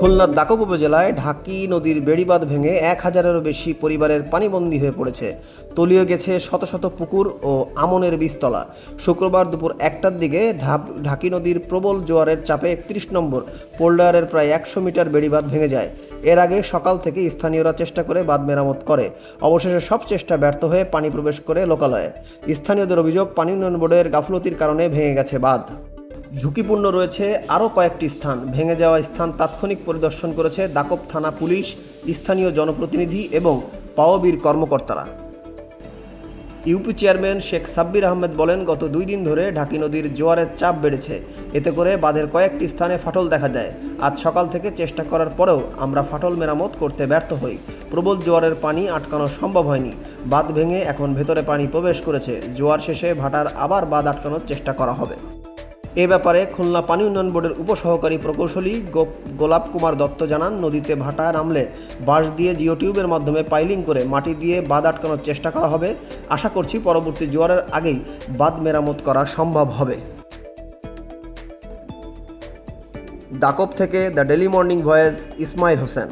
খুলনার দাকব উপজেলায় ঢাকি নদীর বেড়িবাঁধ ভেঙে এক হাজারেরও বেশি পরিবারের পানিবন্দী হয়ে পড়েছে। তলিয়ে গেছে শত শত পুকুর ও আমনের বীজতলা। শুক্রবার দুপুর একটার দিকে ঢাকি নদীর প্রবল জোয়ারের চাপে একত্রিশ নম্বর পোল্ডারের প্রায় একশো মিটার বেড়িবাঁধ ভেঙে যায়। এর আগে সকাল থেকে স্থানীয়রা চেষ্টা করে বাঁধ মেরামত করে। অবশেষে সব চেষ্টা ব্যর্থ হয়ে পানি প্রবেশ করে লোকালয়ে। স্থানীয়দের অভিযোগ, পানি উন্নয়ন বোর্ডের গাফলতির কারণে ভেঙে গেছে বাঁধ। ঝুঁকিপূর্ণ রয়েছে আরও কয়েকটি স্থান। ভেঙে যাওয়া স্থান তাৎক্ষণিক পরিদর্শন করেছে দাকব থানা পুলিশ, স্থানীয় জনপ্রতিনিধি এবং পাওবির কর্মকর্তারা। ইউপি চেয়ারম্যান শেখ সাব্বির আহমেদ বলেন, গত দুই দিন ধরে ঢাকি নদীর জোয়ারের চাপ বেড়েছে। এতে করে বাঁধের কয়েকটি স্থানে ফাটল দেখা দেয়। আজ সকাল থেকে চেষ্টা করার পরেও আমরা ফাটল মেরামত করতে ব্যর্থ হই। প্রবল জোয়ারের পানি আটকানো সম্ভব হয়নি। বাঁধ ভেঙে এখন ভেতরে পানি প্রবেশ করেছে। জোয়ার শেষে ভাটার আবার বাঁধ আটকানোর চেষ্টা করা হবে। এ ব্যাপারে খুলনা পানি উন্নয়ন বোর্ডের উপসহকারী প্রকৌশলী গোলাপ কুমার দত্ত জানান, নদীতে ভাটা নামলে বাঁশ দিয়ে জিও টিউবের মাধ্যমে পাইলিং করে মাটি দিয়ে বাঁধ আটকানোর চেষ্টা করা হবে। আশা করছি পরবর্তী জোয়ারের আগেই বাঁধ মেরামত করা সম্ভব হবে। দাকব থেকে the Daily Morning Voice, Ismail Hossain.